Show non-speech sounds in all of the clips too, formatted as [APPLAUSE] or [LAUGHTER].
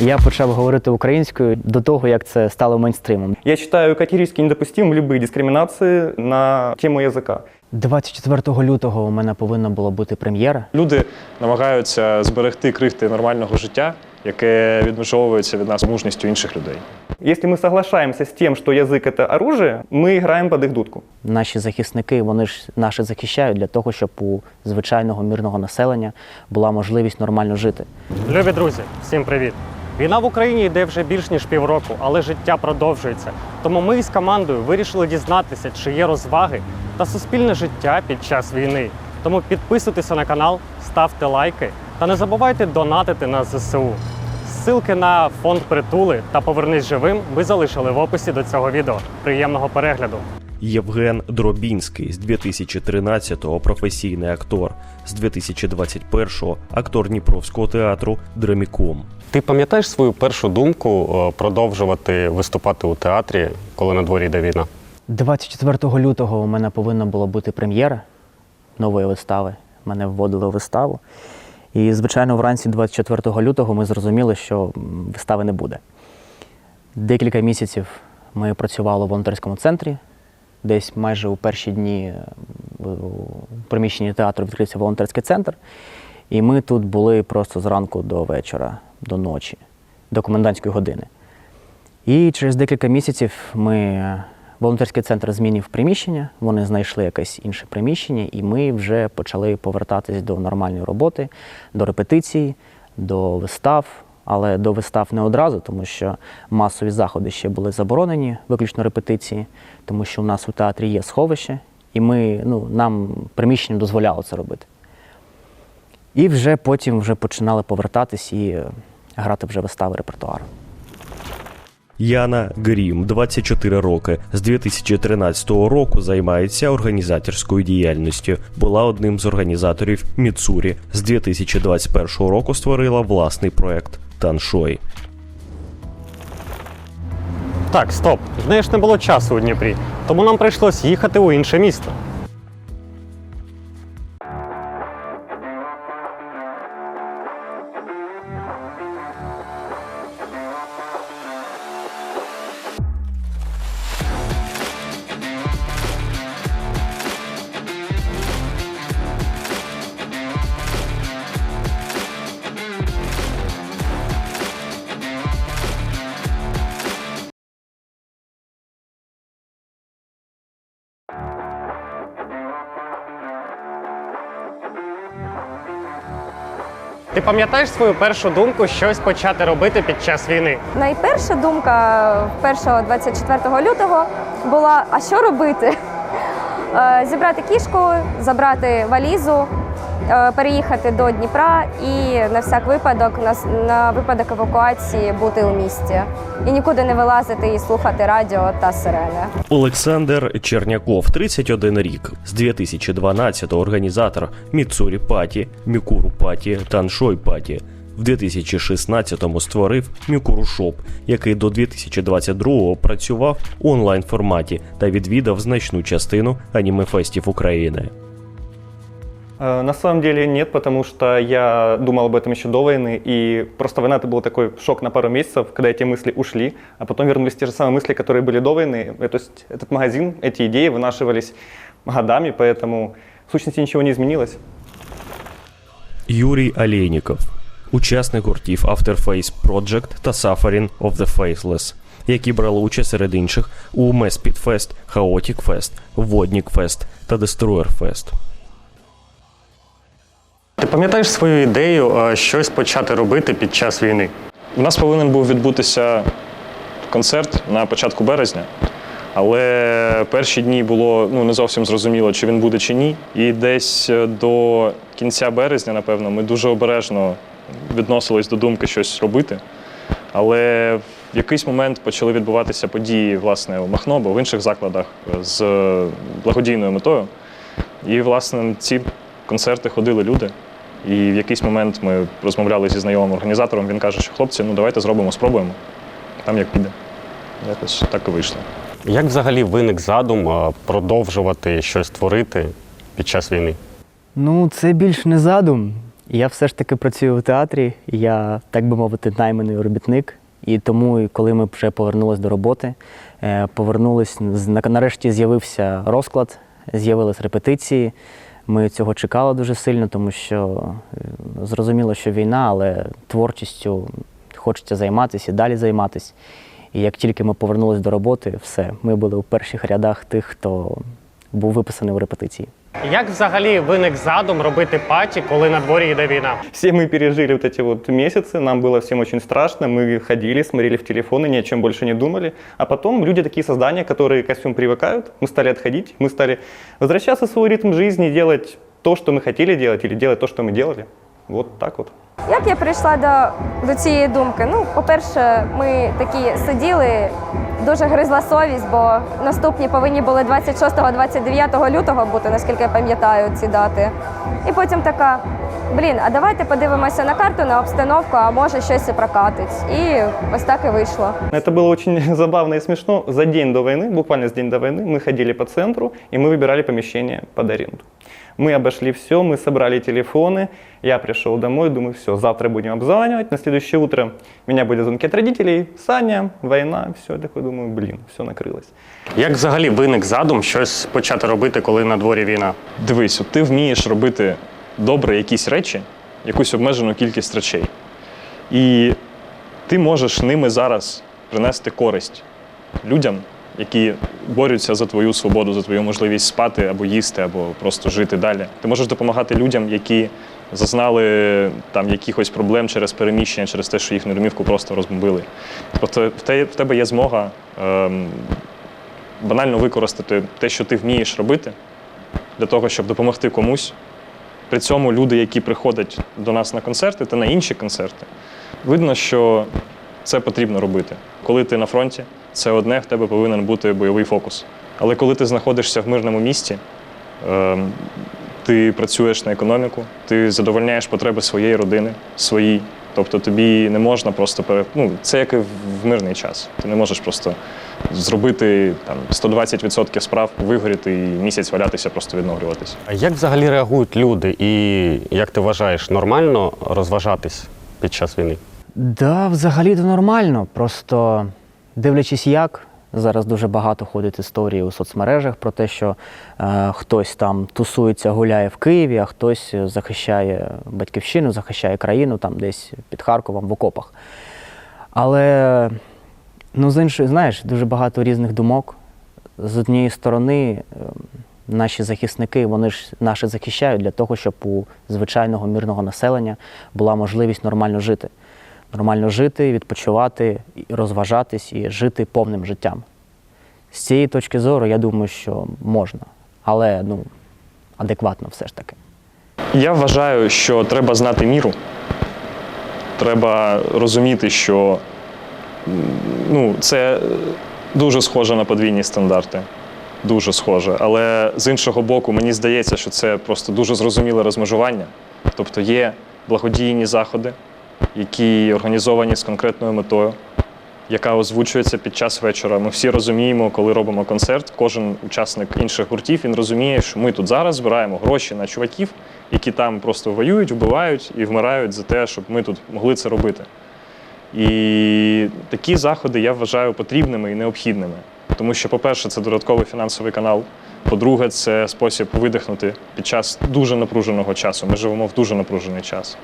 Я почав говорити українською до того, як це стало мейнстримом. Я считаю категорически недопустимым любые дискриминации на тему языка. 24 лютого у мене повинна була бути прем'єра. Люди намагаються зберегти крихти нормального життя, яке відмежовується від нас мужністю інших людей. Если мы соглашаемся с тем, что язык – это оружие, мы играем под их дудку. Наші захисники вони ж наші захищають для того, щоб у звичайного мирного населення була можливість нормально жити. Любі друзі, всім привіт! Війна в Україні йде вже більш ніж півроку, але життя продовжується. Тому ми із командою вирішили дізнатися, чи є розваги та суспільне життя під час війни. Тому підписуйтеся на канал, ставте лайки та не забувайте донатити на ЗСУ. Ссылки на фонд притули та повернись живим ви залишили в описі до цього відео. Приємного перегляду! Євген Дробінський з 2013-го професійний актор, з 2021-го актор Дніпровського театру Драміком. Ти пам'ятаєш свою першу думку е, продовжувати виступати у театрі, коли на дворі йде війна? 24 лютого у мене повинна була бути прем'єра нової вистави. Мене вводили у виставу. І, звичайно, вранці 24 лютого ми зрозуміли, що вистави не буде. Декілька місяців ми працювали в волонтерському центрі. Десь майже у перші дні е, у приміщенні театру відкрився волонтерський центр. І ми тут були просто зранку до вечора, до ночі, до комендантської години. І через декілька місяців ми волонтерський центр змінив приміщення, вони знайшли якесь інше приміщення, і ми вже почали повертатись до нормальної роботи, до репетицій, до вистав. Але до вистав не одразу, тому що масові заходи ще були заборонені, виключно репетиції, тому що у нас у театрі є сховище, і ми, ну, нам приміщення дозволяло це робити. І вже потім вже починали повертатись і грати вже вистави репертуару. Яна Грім, 24 роки, з 2013 року займається організаторською діяльністю. Була одним з організаторів Міцурі. З 2021 року створила власний проект Таншой. Так, стоп. Ж не було часу у Дніпрі, тому нам прийшлось їхати у інше місто. Ти пам'ятаєш свою першу думку щось почати робити під час війни? Найперша думка 1 24 лютого була: а що робити? [LAUGHS] Е, Зібрати кішку, забрати валізу, переїхати до Дніпра і на всяк випадок, на, випадок евакуації бути у місті. І нікуди не вилазити і слухати радіо та сирени. Олександр Черняков, 31 рік. З 2012-го організатор Міцурі Паті, Мікуру Паті, Таншой Паті. В 2016-му створив Мікуру Шоп, який до 2022-го працював у онлайн форматі та відвідав значну частину анімефестів України. Э, На самом деле нет, потому что я думал об этом еще до войны, и просто война это был такой шок на пару месяцев, когда эти мысли ушли, а потом вернулись те же самые мысли, которые были до войны. Э, То есть этот магазин, эти идеи вынашивались годами, поэтому в сущности ничего не изменилось. Юрій Алєніков, учасник гуртів Afterface Project та Suffering of the Faithless, які брали участь серед інших у Mespit Fest, Chaotic Fest, Воднік Fest та Destroyer Fest. Ти пам'ятаєш свою ідею щось почати робити під час війни? У нас повинен був відбутися концерт на початку березня, але перші дні було ну, не зовсім зрозуміло, чи він буде чи ні. І десь е, до кінця березня, напевно, ми дуже обережно відносились до думки щось робити. Але в якийсь момент почали відбуватися події власне у Махно або в інших закладах е, з благодійною метою. І, власне, ці концерти ходили люди. І в якийсь момент ми розмовляли зі знайомим організатором. Він каже, що хлопці, ну давайте зробимо, спробуємо. Там як піде. Якось так і вийшло. Як взагалі виник задум продовжувати щось творити під час війни? Ну, це більш не задум. Я все ж таки працюю в театрі, я, так би мовити, найманий робітник. І тому, коли ми вже повернулись до роботи, е, повернулись, нарешті з'явився розклад, з'явились репетиції. Ми цього чекали дуже сильно, тому що е, зрозуміло, що війна, але творчістю хочеться займатися і далі займатися. І як тільки ми повернулися до роботи, все, ми були у перших рядах тих, хто був виписаний в репетиції. Як взагалі виник задум робити паті, коли на дворі йде війна? Все мы пережили вот эти вот месяцы, нам было всем очень страшно, мы ходили, смотрели в телефоны, ни о чем больше не думали. А потом люди такие создания, которые к костюм привыкают, мы стали отходить, мы стали возвращаться в свой ритм жизни, делать то, что мы хотели делать, или делать то, что мы делали. Вот так вот. Як я прийшла до, до цієї думки? Ну, по-перше, ми такі сиділи, дуже гризла совість, бо наступні повинні були 26-29 лютого бути, наскільки я пам'ятаю ці дати. І потім така: блін, а давайте подивимося на карту, на обстановку, а може щось і прокатить. І ось так і вийшло. Это было очень [LAUGHS] забавно и смешно. За день до войны, буквально за день до войны, мы ходили по центру, и мы выбирали помещение под аренду. Мы обошли все, мы собрали телефоны. Я пришел домой, думаю, все, завтра будем обзванивать. На следующее утро меня были звонки от родителей. Саня, война, все. Я такой думаю, блин, все накрылось. Як взагалі виник задум щось почати робити, коли на дворі війна? Дивись, от ти вмієш робити добре якісь речі, якусь обмежену кількість речей. І ти можеш ними зараз принести користь людям, які борються за твою свободу, за твою можливість спати або їсти, або просто жити далі. Ти можеш допомагати людям, які зазнали там якихось проблем через переміщення, через те, що їхню домівку просто розбомбили. Тобто в тебе є змога ем, банально використати те, що ти вмієш робити, для того, щоб допомогти комусь. При цьому люди, які приходять до нас на концерти та на інші концерти, видно, що це потрібно робити. Коли ти на фронті, це одне, в тебе повинен бути бойовий фокус. Але коли ти знаходишся в мирному місті, ем, ти працюєш на економіку, ти задовольняєш потреби своєї родини, свої. Тобто тобі не можна просто пере... ну, це як і в мирний час. Ти не можеш просто зробити там 120% справ, вигоріти і місяць валятися, просто відновлюватися. А як взагалі реагують люди, і як ти вважаєш, нормально розважатись під час війни? Да, взагалі то нормально. Просто дивлячись, як зараз дуже багато ходить історії у соцмережах про те, що е, хтось там тусується, гуляє в Києві, а хтось захищає батьківщину, захищає країну там десь під Харковом в окопах. Але ну, з іншої, знаєш, дуже багато різних думок. З однієї сторони, е, наші захисники, вони ж наші захищають для того, щоб у звичайного мирного населення була можливість нормально жити. Нормально жити, відпочивати, розважатись і жити повним життям. З цієї точки зору, я думаю, що можна, але ну, адекватно все ж таки. Я вважаю, що треба знати міру. Треба розуміти, що ну, це дуже схоже на подвійні стандарти. Дуже схоже. Але з іншого боку, мені здається, що це просто дуже зрозуміле розмежування. Тобто є благодійні заходи, які організовані з конкретною метою, яка озвучується під час вечора. Ми всі розуміємо, коли робимо концерт, кожен учасник інших гуртів він розуміє, що ми тут зараз збираємо гроші на чуваків, які там просто воюють, вбивають і вмирають за те, щоб ми тут могли це робити. І такі заходи я вважаю потрібними і необхідними. Тому що, по-перше, це додатковий фінансовий канал. По-друге, це спосіб видихнути під час дуже напруженого часу. Ми живемо в дуже напружений час.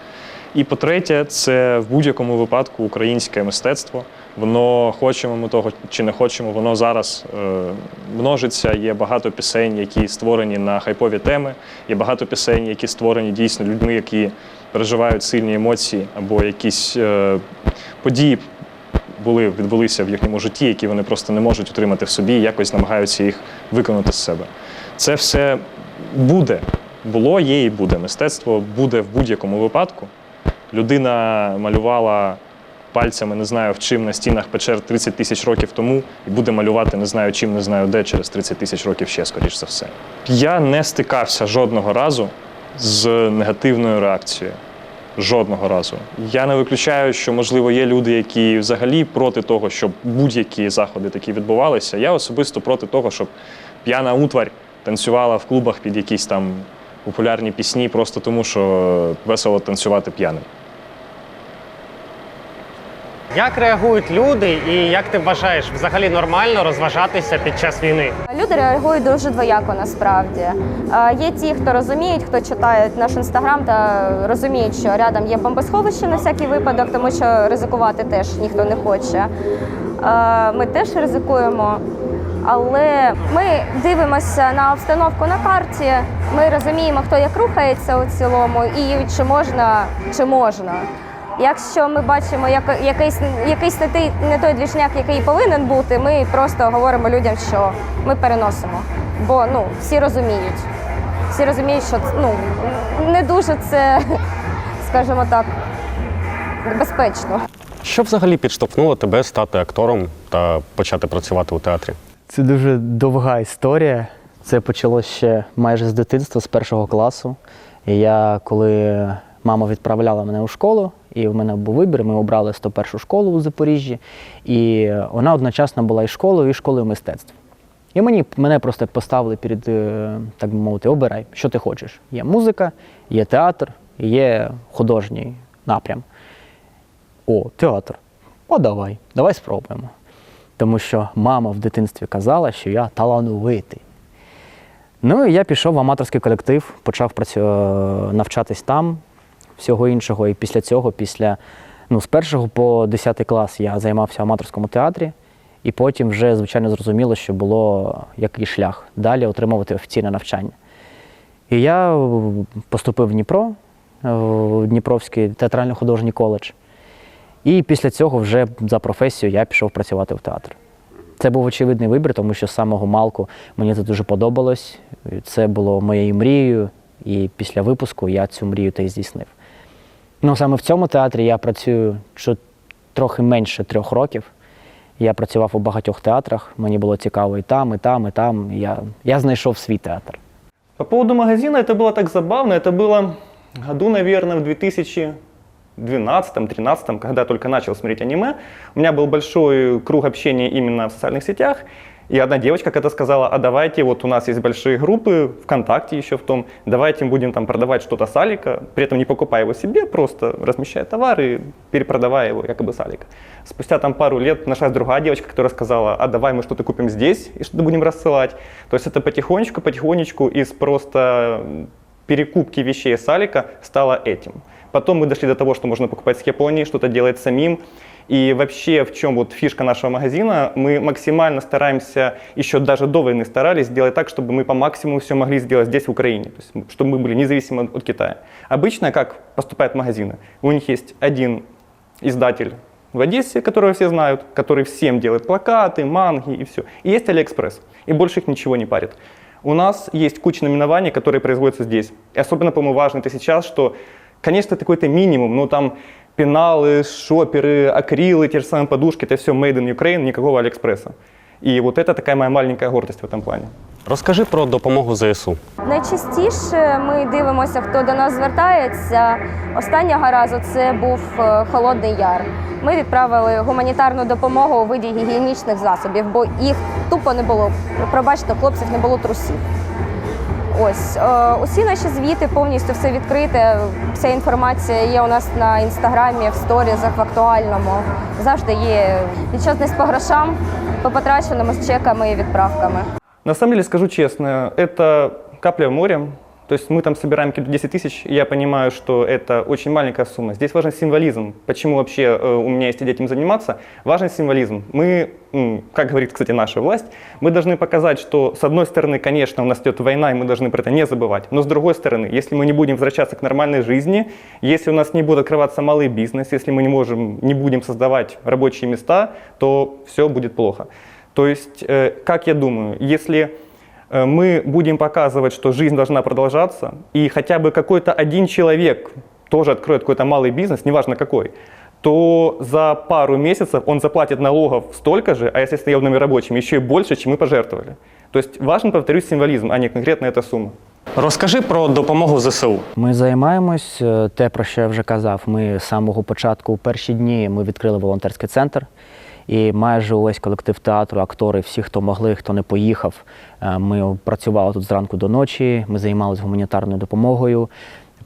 І по-третє, це в будь-якому випадку українське мистецтво. Воно хочемо ми того чи не хочемо, воно зараз е, множиться. Є багато пісень, які створені на хайпові теми. Є багато пісень, які створені дійсно людьми, які переживають сильні емоції або якісь е, події були, відбулися в їхньому житті, які вони просто не можуть утримати в собі і якось намагаються їх виконати з себе. Це все буде, було, є і буде. Мистецтво буде в будь-якому випадку. Людина малювала пальцями, не знаю в чим, на стінах печер 30 тисяч років тому і буде малювати не знаю чим, не знаю де через 30 тисяч років ще, скоріш за все. Я не стикався жодного разу з негативною реакцією. Жодного разу. Я не виключаю, що можливо є люди, які взагалі проти того, щоб будь-які заходи такі відбувалися. Я особисто проти того, щоб п'яна утварь танцювала в клубах під якісь там популярні пісні просто тому, що весело танцювати п'яним. Як реагують люди, і як ти вважаєш, взагалі нормально розважатися під час війни? Люди реагують дуже двояко насправді. Е, Є ті, хто розуміють, хто читає наш інстаграм та розуміють, що рядом є бомбосховище на всякий випадок, тому що ризикувати теж ніхто не хоче. Е, Ми теж ризикуємо. Але ми дивимося на обстановку на карті. Ми розуміємо, хто як рухається у цілому, і чи можна, чи можна. Якщо ми бачимо як, якийсь, якийсь не, той, не той двіжняк, який повинен бути, ми просто говоримо людям, що ми переносимо. Бо ну, всі розуміють. Всі розуміють, що ну, не дуже це, [LAUGHS] скажімо так, безпечно. Що взагалі підштовхнуло тебе стати актором та почати працювати у театрі? Це дуже довга історія. Це почалося ще майже з дитинства, з першого класу. І я, коли мама відправляла мене у школу, і в мене був вибір, ми обрали 101 школу у Запоріжжі, і вона одночасно була і школою, і школою мистецтв. І мені, мене просто поставили перед, е, так би мовити, обирай, що ти хочеш. Є музика, є театр, є художній напрям. О, театр. О, давай, давай спробуємо. Тому що мама в дитинстві казала, що я талановитий. Ну і я пішов в аматорський колектив, почав працю... е, навчатись там, всього іншого. І після цього, після ну, з першого по 10 клас я займався в аматорському театрі, і потім вже, звичайно, зрозуміло, що було який шлях далі отримувати офіційне навчання. І я поступив в Дніпро, в Дніпровський театрально-художній коледж. І після цього вже за професією я пішов працювати в театр. Це був очевидний вибір, тому що з самого малку мені це дуже подобалось. Це було моєю мрією, і після випуску я цю мрію та й здійснив. Ну, саме в цьому театрі я працюю чо- трохи менше трьох років. Я працював у багатьох театрах, мені було цікаво і там, і там, і там. Я, я знайшов свій театр. По поводу магазина, это было так забавно. Это было году, наверное, в 2012-2013, когда я только начал смотреть аниме. У меня был большой круг общения именно в социальных сетях. И одна девочка когда сказала, а давайте, вот у нас есть большие группы, ВКонтакте еще в том, давайте будем там продавать что-то с Алика, при этом не покупая его себе, просто размещая товар и перепродавая его якобы с Алика. Спустя там пару лет нашлась другая девочка, которая сказала, а давай мы что-то купим здесь и что-то будем рассылать. То есть это потихонечку, потихонечку из просто перекупки вещей с Алика стало этим. Потом мы дошли до того, что можно покупать с Японии, что-то делать самим. И вообще, в чем вот фишка нашего магазина, мы максимально стараемся, еще даже до войны старались сделать так, чтобы мы по максимуму все могли сделать здесь, в Украине, то есть, чтобы мы были независимы от Китая. Обычно как поступают магазины? У них есть один издатель в Одессе, которого все знают, который всем делает плакаты, манги и все. И есть Алиэкспресс, и больше их ничего не парит. У нас есть куча наименований, которые производятся здесь. И особенно, по-моему, важно это сейчас, что, конечно, это какой-то минимум, но там пеналы, шоперы, акрилы, те же самые подушки, это все made in Ukraine, никакого Алиэкспресса. И вот это такая моя маленькая гордость в этом плане. Розкажи про допомогу ЗСУ. Найчастіше ми дивимося, хто до нас звертається. Останнього разу це був е, Холодний Яр. Ми відправили гуманітарну допомогу у виді гігієнічних засобів, бо їх тупо не було. Пробачте, хлопців не було трусів. Ось е, усі наші звіти повністю все відкрите. Вся інформація є у нас на інстаграмі, в сторізах, в актуальному. Завжди є відчетність по грошам, по потраченому з чеками і відправками. На самом деле, скажу честно, это капля в море. То есть мы там собираем какие-то 10 тысяч, я понимаю, что это очень маленькая сумма. Здесь важен символизм. Почему вообще э, у меня есть идея этим заниматься? Важен символизм. Мы, как говорит, кстати, наша власть, мы должны показать, что с одной стороны, конечно, у нас идет война, и мы должны про это не забывать. Но с другой стороны, если мы не будем возвращаться к нормальной жизни, если у нас не будет открываться малый бизнес, если мы не можем, не будем создавать рабочие места, то все будет плохо. То есть, э, как я думаю, если мы будем показывать, что жизнь должна продолжаться, и хотя бы какой-то один человек тоже откроет какой-то малый бизнес, неважно какой, то за пару месяцев он заплатит налогов столько же, а если с наемными рабочими, еще и больше, чем мы пожертвовали. То есть важен, повторюсь, символизм, а не конкретно эта сумма. Розкажи про допомогу ЗСУ. Ми займаємось е, те, про що я вже казав. Ми з самого початку, у перші дні, ми відкрили волонтерський центр. І майже увесь колектив театру, актори, всі, хто могли, хто не поїхав. е, Ми працювали тут зранку до ночі, ми займалися гуманітарною допомогою.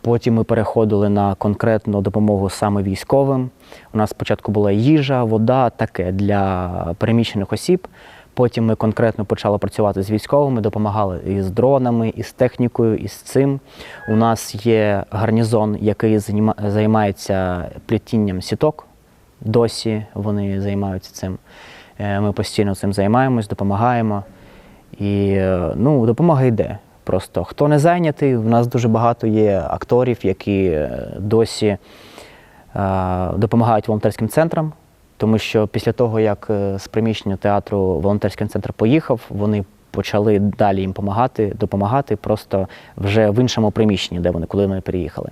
Потім ми переходили на конкретну допомогу саме військовим. У нас спочатку була їжа, вода, таке для переміщених осіб. Потім ми конкретно почали працювати з військовими, допомагали і з дронами, і з технікою, і з цим. У нас є гарнізон, який займається плетінням сіток. Досі вони займаються цим. Е, Ми постійно цим займаємось, допомагаємо. І е, ну, допомога йде. Просто хто не зайнятий, в нас дуже багато є акторів, які е, досі допомагають волонтерським центрам, тому що після того, як з приміщення театру волонтерський центр поїхав, вони почали далі їм допомагати, допомагати просто вже в іншому приміщенні, де вони, коли вони переїхали.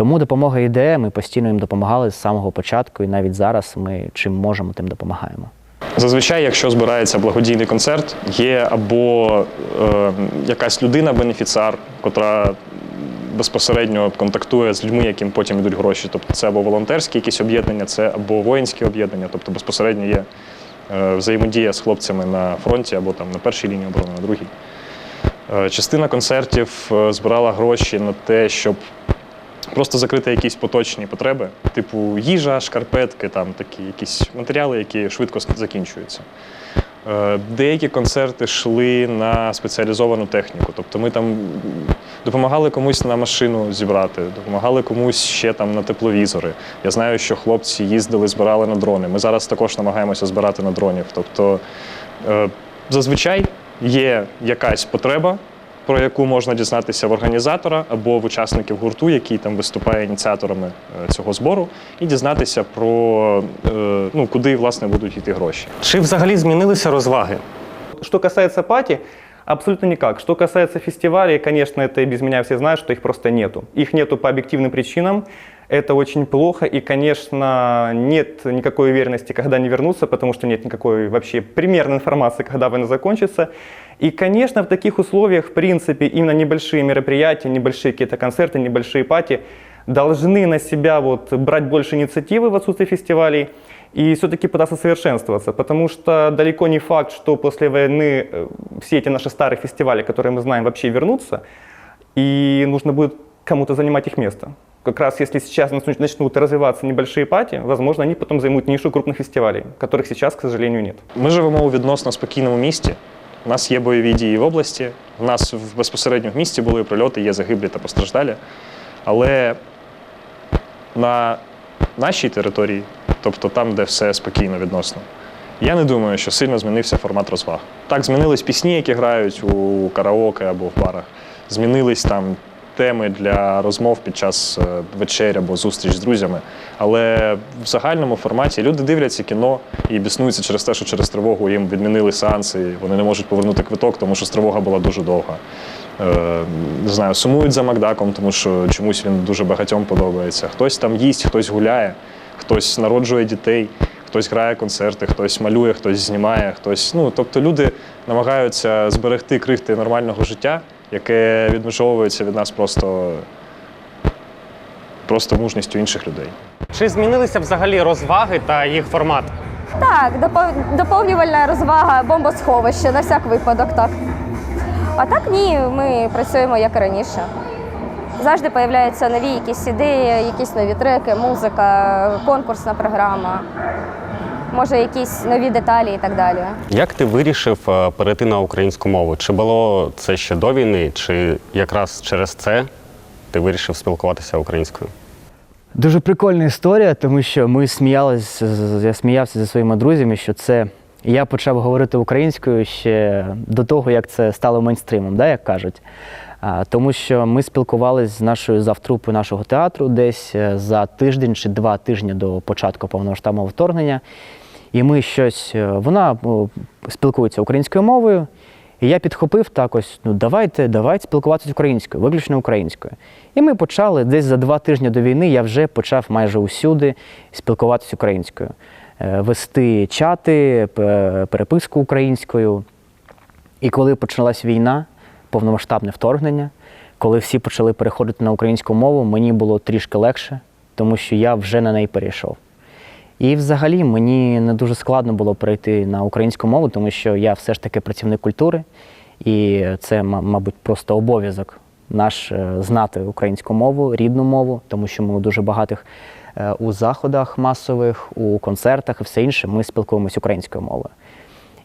Тому допомога йде, ми постійно їм допомагали з самого початку, і навіть зараз ми чим можемо, тим допомагаємо. Зазвичай, якщо збирається благодійний концерт, є або е, якась людина, бенефіціар, котра безпосередньо контактує з людьми, яким потім йдуть гроші. Тобто це або волонтерські якісь об'єднання, це або воїнські об'єднання, тобто безпосередньо є е, взаємодія з хлопцями на фронті або там на першій лінії оборони, на другій. Е, частина концертів е, збирала гроші на те, щоб просто закрити якісь поточні потреби, типу їжа, шкарпетки, там такі якісь матеріали, які швидко закінчуються. Е, Деякі концерти йшли на спеціалізовану техніку. Тобто ми там допомагали комусь на машину зібрати, допомагали комусь ще там на тепловізори. Я знаю, що хлопці їздили, збирали на дрони. Ми зараз також намагаємося збирати на дронів. Тобто е, зазвичай є якась потреба, про яку можна дізнатися в організатора або в учасників гурту, який там виступає ініціаторами е, цього збору, і дізнатися про е, ну, куди власне будуть йти гроші. Чи взагалі змінилися розваги? Что касается пати, абсолютно никак. Что касается фестивалей, конечно, это и без меня все знают, что их просто нету. Их нету по объективным причинам. Это очень плохо, и, конечно, нет никакой уверенности, когда они вернутся, потому что нет никакой вообще примерной информации, когда война закончится. И, конечно, в таких условиях, в принципе, именно небольшие мероприятия, небольшие какие-то концерты, небольшие пати должны на себя вот брать больше инициативы в отсутствии фестивалей и все-таки пытаться совершенствоваться, потому что далеко не факт, что после войны э, все эти наши старые фестивали, которые мы знаем, вообще вернутся, и нужно будет кому-то занимать их место. Как раз если сейчас начнут- развиваться небольшие пати, возможно, они потом займут нишу крупных фестивалей, которых сейчас, к сожалению, нет. Ми живемо у відносно спокійному місті. У нас є бойові дії в області. У нас в безпосередньо в місті були прильоти, є загиблі та постраждалі. Але на нашій території, тобто там, де все спокійно відносно, я не думаю, що сильно змінився формат розваг. Так, змінились пісні, які грають у караоке або в барах. Змінились там теми для розмов під час е, вечер або зустріч з друзями. Але в загальному форматі люди дивляться кіно і біснуються через те, що через тривогу їм відмінили сеанси, вони не можуть повернути квиток, тому що тривога була дуже довга. Е, не знаю, сумують за Макдаком, тому що чомусь він дуже багатьом подобається. Хтось там їсть, хтось гуляє, хтось народжує дітей, хтось грає концерти, хтось малює, хтось знімає, хтось. Ну, тобто люди намагаються зберегти крихти нормального життя, яке відмежовується від нас просто, просто мужністю інших людей. Чи змінилися взагалі розваги та їх формат? Так, допов- доповнювальна розвага, бомбосховище, на всяк випадок, так. А так ні, ми працюємо як і раніше. Завжди появляються нові якісь ідеї, якісь нові треки, музика, конкурсна програма, може якісь нові деталі і так далі. Як ти вирішив е, перейти на українську мову? Чи було це ще до війни, чи якраз через це ти вирішив спілкуватися українською? Дуже прикольна історія, тому що ми сміялися, я сміявся зі своїми друзями, що це я почав говорити українською ще до того, як це стало мейнстримом, да, як кажуть. А, Тому що ми спілкувалися з нашою завтрупою нашого театру десь е, за тиждень чи два тижні до початку повномасштабного вторгнення. І ми щось, е, вона спілкується українською мовою, і я підхопив так ну давайте, давайте спілкуватися українською, виключно українською. І ми почали десь за два тижні до війни я вже почав майже усюди спілкуватися українською, Е, вести чати, переписку українською. І коли почалась війна, повномасштабне вторгнення, коли всі почали переходити на українську мову, мені було трішки легше, тому що я вже на неї перейшов. І взагалі мені не дуже складно було перейти на українську мову, тому що я все ж таки працівник культури, і це, мабуть, просто обов'язок наш е, знати українську мову, рідну мову, тому що ми у дуже багатих е, у заходах масових, у концертах і все інше ми спілкуємося українською мовою.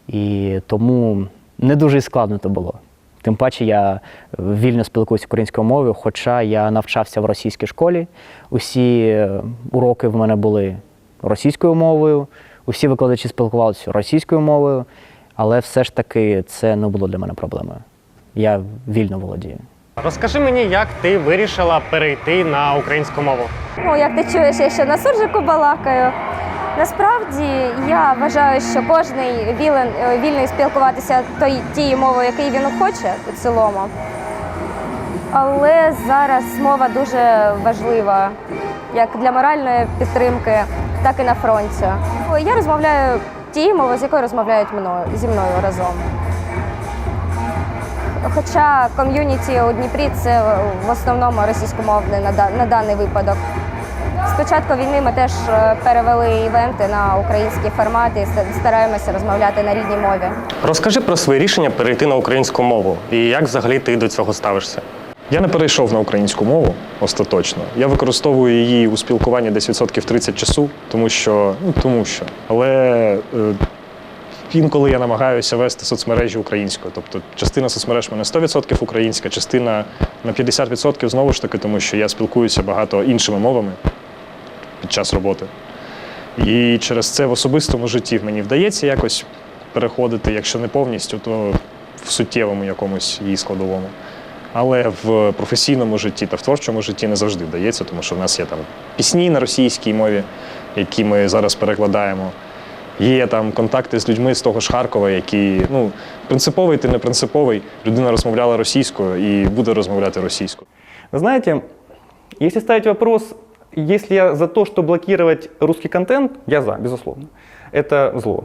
І тому не дуже складно то було. Тим паче я вільно спілкуюся українською мовою, хоча я навчався в російській школі. Усі е, уроки в мене були російською мовою, усі викладачі спілкувалися російською мовою, але все ж таки це не було для мене проблемою. Я вільно володію. Розкажи мені, як ти вирішила перейти на українську мову. Ну, як ти чуєш, я ще на суржику балакаю. Насправді я вважаю, що кожен вілен, е, вільний спілкуватися той, тією мовою, якою він хоче у цілому. Але зараз мова дуже важлива як для моральної підтримки, так і на фронті. Я розмовляю тією мовою, з якою розмовляють мною, зі мною разом. Хоча ком'юніті у Дніпрі це в основному російськомовне на, даний випадок. З початку війни ми теж е, перевели івенти на український формат і стараємося розмовляти на рідній мові. Розкажи про своє рішення перейти на українську мову і як взагалі ти до цього ставишся. Я не перейшов на українську мову остаточно. Я використовую її у спілкуванні десь відсотків 30 часу, тому що ну тому що. Але е, інколи я намагаюся вести соцмережі українською. Тобто частина соцмереж мене 100% українська, частина на 50% знову ж таки, тому що я спілкуюся багато іншими мовами під час роботи. І через це в особистому житті мені вдається якось переходити, якщо не повністю, то в суттєвому якомусь її складовому. Але в професійному житті та в творчому житті не завжди вдається, тому що в нас є там пісні на російській мові, які ми зараз перекладаємо. Є там контакти з людьми з того ж Харкова, які ну принциповий ти не принциповий. Людина розмовляла російською і буде розмовляти російською. Вы знаете, если ставить вопрос, если я за то, что блокировать русский контент, я за, безусловно. Это зло.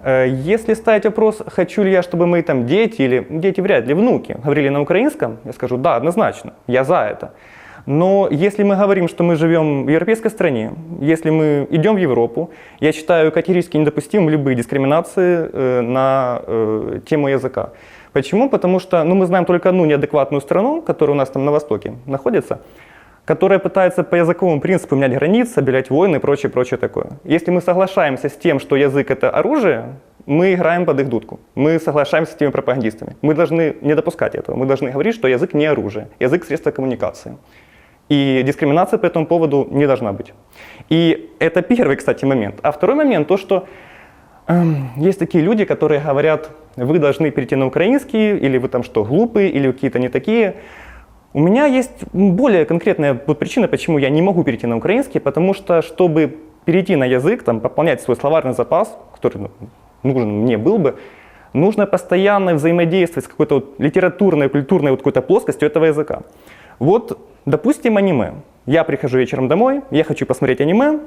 Э, Если ставить вопрос, хочу ли я, чтобы мои там дети или дети вряд ли, внуки говорили на украинском, я скажу, да, однозначно, я за это. Но если мы говорим, что мы живем в европейской стране, если мы идем в Европу, я считаю категорически недопустимым любые дискриминации э, на э, тему языка. Почему? Потому что ну, мы знаем только одну неадекватную страну, которая у нас там на востоке находится, которая пытается по языковому принципу менять границы, обелять войны и прочее, прочее такое. Если мы соглашаемся с тем, что язык это оружие, мы играем под их дудку. Мы соглашаемся с теми пропагандистами. Мы должны не допускать этого. Мы должны говорить, что язык не оружие, язык средство коммуникации. И дискриминация по этому поводу не должна быть. И это первый, кстати, момент. А второй момент то, что эм, есть такие люди, которые говорят, вы должны перейти на украинский, или вы там что, глупые, или какие-то не такие. У меня есть более конкретная причина, почему я не могу перейти на украинский, потому что, чтобы перейти на язык, там, пополнять свой словарный запас, который ну, нужен мне был бы, нужно постоянно взаимодействовать с какой-то вот литературной, культурной вот какой-то плоскостью этого языка. Вот, допустим, аниме. Я прихожу вечером домой, я хочу посмотреть аниме,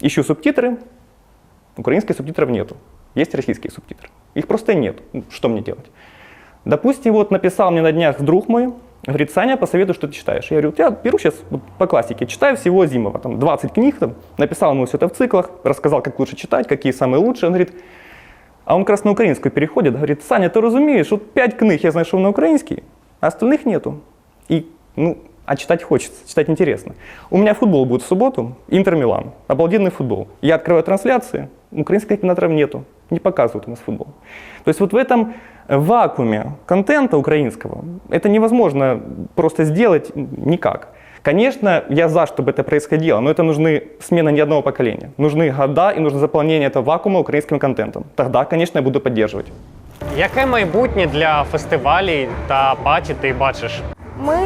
ищу субтитры, украинских субтитров нету. Есть российские субтитры. Их просто нет. Что мне делать? Допустим, вот написал мне на днях друг мой, говорит, Саня, посоветуй, что ты читаешь. Я говорю, я беру сейчас по классике, читаю всего Зимова, там 20 книг, там, написал ему все это в циклах, рассказал, как лучше читать, какие самые лучшие. Он говорит, а он как раз на українську переходит, говорит, Саня, ты разумеешь, вот 5 книг я знайшов на українській, а остальных нету. И, ну, а читать хочется, читать интересно. У меня футбол будет в субботу, Интер-Милан, обалденный футбол. Я открываю трансляции, украинских комментаторов нету, не показывают у нас футбол. То есть вот в этом вакууме контента украинского это невозможно просто сделать никак. Конечно, я за, чтобы это происходило, но это нужны смена не одного поколения. Нужны года и нужно заполнение этого вакуума украинским контентом. Тогда, конечно, я буду поддерживать. Яке майбутнє для фестивалів та паті ти бачиш? Ми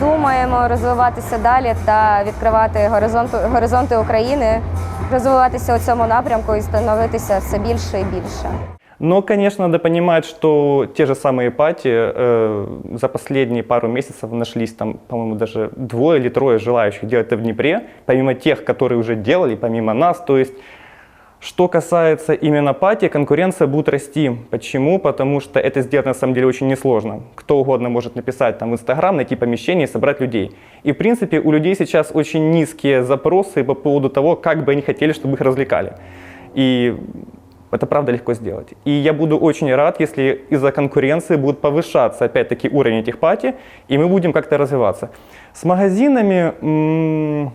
думаємо розвиватися далі та відкривати горизонти, горизонти України, розвиватися у цьому напрямку і становитися все більше і більше. Но, конечно, надо понимать, что те же самые пати э, за последние пару месяцев нашлись там, по-моему, даже двое или трое желающих делать это в Днепре, помимо тех, которые уже делали, помимо нас. То есть Что касается именно пати, конкуренция будет расти. Почему? Потому что это сделать на самом деле очень несложно. Кто угодно может написать там в Инстаграм, найти помещение и собрать людей. И в принципе у людей сейчас очень низкие запросы по поводу того, как бы они хотели, чтобы их развлекали. И это правда легко сделать. И я буду очень рад, если из-за конкуренции будет повышаться опять-таки уровень этих пати, и мы будем как-то развиваться. С магазинами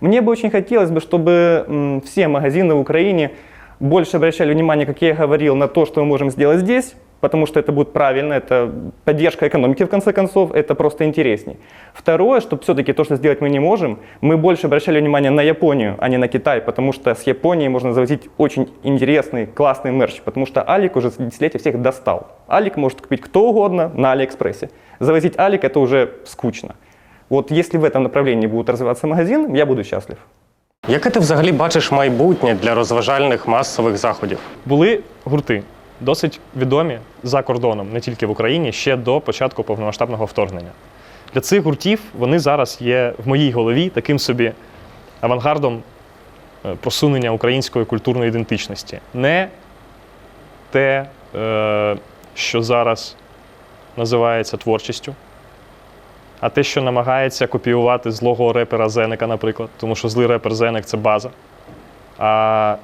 мне бы очень хотелось бы, чтобы все магазины в Украине больше обращали внимание, как я говорил, на то, что мы можем сделать здесь, потому что это будет правильно, это поддержка экономики в конце концов, это просто интересней. Второе, чтобы все-таки то, что сделать мы не можем, мы больше обращали внимание на Японию, а не на Китай, потому что с Японией можно завозить очень интересный, классный мерч, потому что Алик уже десятилетия всех достал. Алик может купить кто угодно на Алиэкспрессе. Завозить Алик это уже скучно. Вот если в этом направлении будет развиваться магазин, я буду счастлив. Яке ти взагалі бачиш майбутнє для розважальних масових заходів? Були гурти досить відомі за кордоном, не тільки в Україні, ще до початку повномасштабного вторгнення. Для цих гуртів вони зараз є в моїй голові таким собі авангардом е, просунення української культурної ідентичності. Не те, е, що зараз називається творчістю, а те, що намагається копіювати злого репера Зенека, наприклад, тому що злий репер Зенек це база. А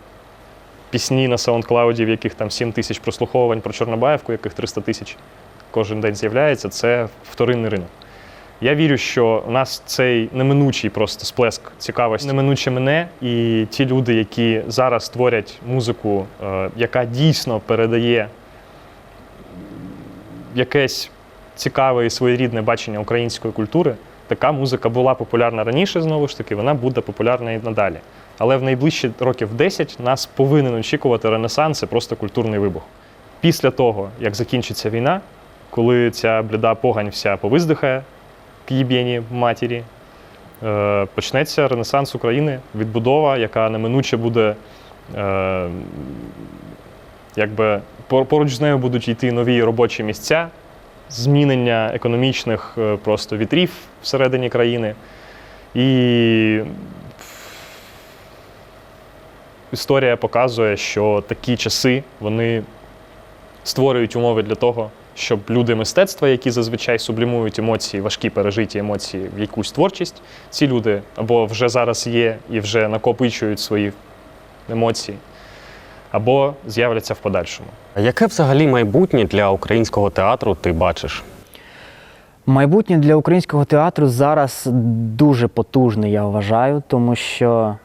пісні на SoundCloud, в яких там 7 тисяч прослуховувань про Чорнобаївку, яких 300 тисяч кожен день з'являється, це вторинний ринок. Я вірю, що у нас цей неминучий просто сплеск цікавості неминуче мене, і ті люди, які зараз творять музику, е, яка дійсно передає якесь цікаве і своєрідне бачення української культури, така музика була популярна раніше, знову ж таки, вона буде популярна і надалі. Але в найближчі років 10 нас повинен очікувати ренесанс і просто культурний вибух. Після того, як закінчиться війна, коли ця бліда погань вся повиздихає к їбєні матері, е, почнеться ренесанс України, відбудова, яка неминуче буде. Е, якби поруч з нею будуть йти нові робочі місця, змінення економічних е, просто вітрів всередині країни. І історія показує, що такі часи вони створюють умови для того, щоб люди мистецтва, які зазвичай сублімують емоції, важкі пережиті емоції в якусь творчість, ці люди або вже зараз є і вже накопичують свої емоції, або з'являться в подальшому. А яке взагалі майбутнє для українського театру ти бачиш? Майбутнє для українського театру зараз дуже потужне, я вважаю, тому що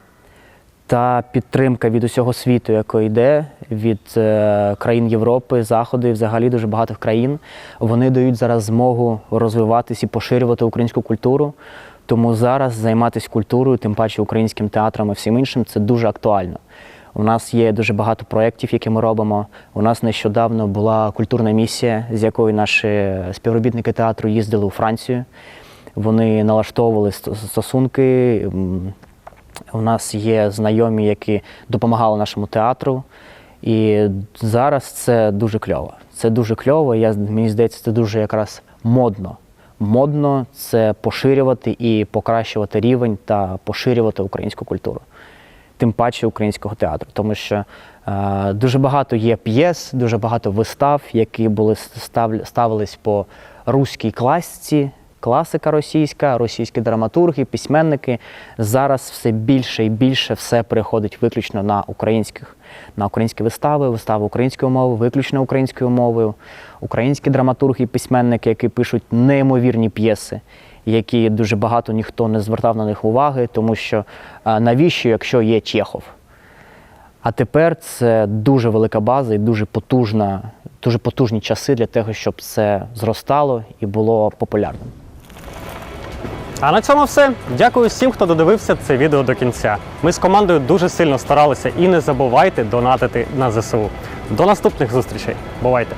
та підтримка від усього світу, яка йде, від е, країн Європи, Заходу і взагалі дуже багатих країн, вони дають зараз змогу розвиватись і поширювати українську культуру. Тому зараз займатися культурою, тим паче українським театром і всім іншим, це дуже актуально. У нас є дуже багато проєктів, які ми робимо. У нас нещодавно була культурна місія, з якою наші співробітники театру їздили у Францію. Вони налаштовували стосунки. У нас є знайомі, які допомагали нашому театру. І зараз це дуже кльово. Це дуже кльово. Я, мені здається, це дуже якраз модно. Модно це поширювати і покращувати рівень та поширювати українську культуру тим паче українського театру, тому що е, дуже багато є п'єс, дуже багато вистав, які були став, ставились по руській класиці, класика російська, російські драматурги, письменники. Зараз все більше і більше все переходить виключно на українських, на українські вистави, вистави українською мовою, виключно українською мовою. Українські драматурги і письменники, які пишуть неймовірні п'єси які дуже багато ніхто не звертав на них уваги, тому що навіщо, якщо є Чехов? А тепер це дуже велика база і дуже потужна, дуже потужні часи для того, щоб це зростало і було популярним. А на цьому все. Дякую всім, хто додивився це відео до кінця. Ми з командою дуже сильно старалися і не забувайте донатити на ЗСУ. До наступних зустрічей. Бувайте!